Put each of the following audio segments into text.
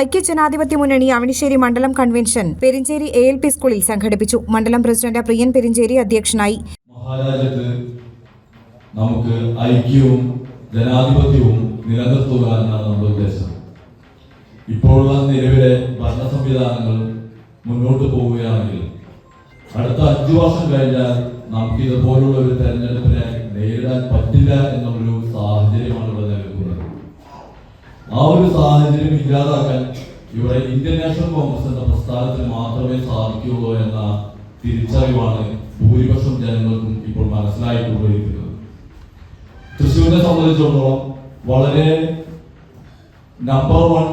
ഐക്യജനാധിപത്യ മുന്നണി അവണിശ്ശേരി മണ്ഡലം convention Perinchery A L P സ്കൂളിൽ സംഘടിപ്പിച്ചു. മണ്ഡലം പ്രസിഡന്റ് പ്രിയൻ പെരിഞ്ചേരി അധ്യക്ഷനായി. മഹാരാജ്യത്ത് നമുക്ക് ഐക്യവും ജനാധിപത്യവും നിലനിർത്തുക എന്നാണ് നമ്മുടെ ഉദ്ദേശം. ഇപ്പോഴുള്ള നിലവിലെ ഭരണ സംവിധാനങ്ങൾ മുന്നോട്ട് പോവുകയാണെങ്കിൽ അടുത്ത അഞ്ചു വർഷം കഴിഞ്ഞാൽ നമുക്ക് ഇതുപോലുള്ള ഒരു തെരഞ്ഞെടുപ്പിനെ നേരിടാൻ പറ്റില്ല എന്നുള്ളൊരു സാഹചര്യമാണ് ആ ഒരു സാഹചര്യം ഇല്ലാതാക്കാൻ ഇവിടെ ഇന്ത്യൻ നാഷണൽ കോൺഗ്രസ് എന്ന പ്രസ്ഥാനത്തിന് മാത്രമേ സാധിക്കുകയുള്ളൂ എന്ന തിരിച്ചറിവാണ് ഭൂരിപക്ഷം ജനങ്ങൾക്കും ഇപ്പോൾ മനസ്സിലായിക്കൊണ്ടിരിക്കുന്നത് തൃശ്ശൂരിനെ സംബന്ധിച്ചിടത്തോളം വളരെ നമ്പർ വൺ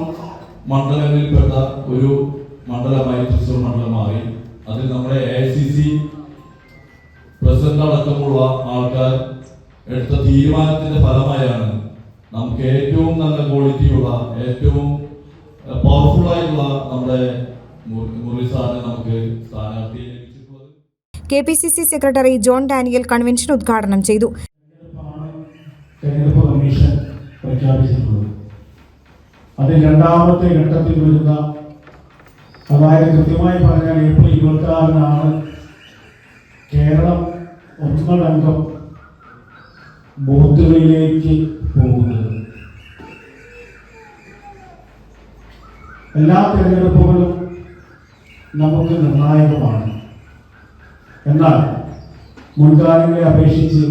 മണ്ഡലങ്ങളിൽപ്പെട്ട ഒരു മണ്ഡലമായി തൃശ്ശൂർ മണ്ഡലം മാറി. അതിൽ നമ്മുടെ A I C C president അടക്കമുള്ള ആൾക്കാർ എടുത്ത തീരുമാനത്തിന്റെ ഫലമായാണ് നമുക്ക് ഏറ്റവും നല്ല ക്വാളിറ്റിയുള്ള ഏറ്റവും പവർഫുൾ ആയിട്ടുള്ള നമ്മുടെ മുര- മുരളി സാറിനെ നമുക്ക് സ്ഥാനാർത്ഥിയെ K P C C secretary John Daniel convention ഉദ്ഘാടനം ചെയ്തു. തെരഞ്ഞെടുപ്പ് കമ്മീഷൻ പ്രഖ്യാപിച്ചിട്ടുള്ളത്. അത് രണ്ടാമത്തെ ഘട്ടത്തിൽ വരുന്ന അതായത് കൃത്യമായി പറഞ്ഞാൽ ഏപ്രിൽ ഇരുപത്തി ആറിനാണ് കേരളം ഒന്നടങ്കം ബൂത്തുകളിലേക്ക് പോകുന്നത്. എല്ലാ തിരഞ്ഞെടുപ്പുകളും നമുക്ക് നിർണായകമാണ്. എന്നാൽ മുൻകാലങ്ങളെ അപേക്ഷിച്ച്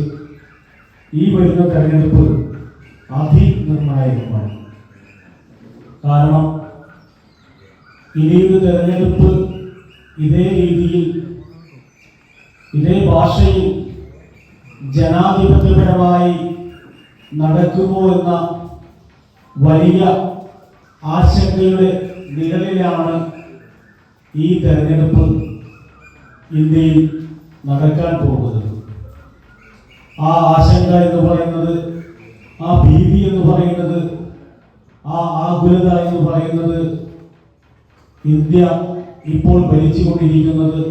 ഈ വരുന്ന തെരഞ്ഞെടുപ്പ് അതിനിർണായകമാണ്. കാരണം ഇനിയൊരു തെരഞ്ഞെടുപ്പ് ഇതേ രീതിയിൽ ഇതേ ഭാഷയിൽ ജനാധിപത്യപരമായി നടക്കുമോ എന്ന വലിയ ആശങ്കയുടെ നിഴലിലാണ് ഈ തെരഞ്ഞെടുപ്പ് ഇന്ത്യയിൽ നടക്കാൻ പോകുന്നത്. ആ ആശങ്ക എന്ന് പറയുന്നത് ആ ഭീതി എന്ന് പറയുന്നത് ആ ആകുലത എന്ന് പറയുന്നത് ഇന്ത്യ ഇപ്പോൾ ഭരിച്ചുകൊണ്ടിരിക്കുന്നത്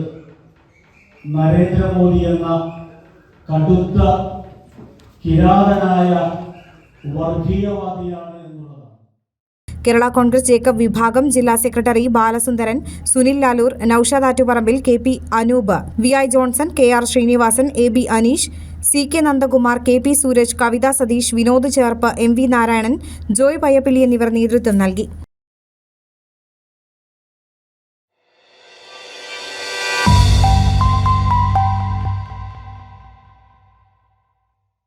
നരേന്ദ്രമോദി എന്ന കടുത്ത കിരാതനായ വർഗീയവാദിയാണ് കേരള കോൺഗ്രസ് ജേക്കബ് വിഭാഗം ജില്ലാ secretary Balasundaran Sunil Lalur Noushad Attuparambil K P Anoop V I Johnson K R Sreenivasan A B Aneesh C K Nandakumar K P Sooraj Kavitha Satheesh Vinod Cherpu M V Narayanan Joy Payyappilly എന്നിവർ നേതൃത്വം നൽകി.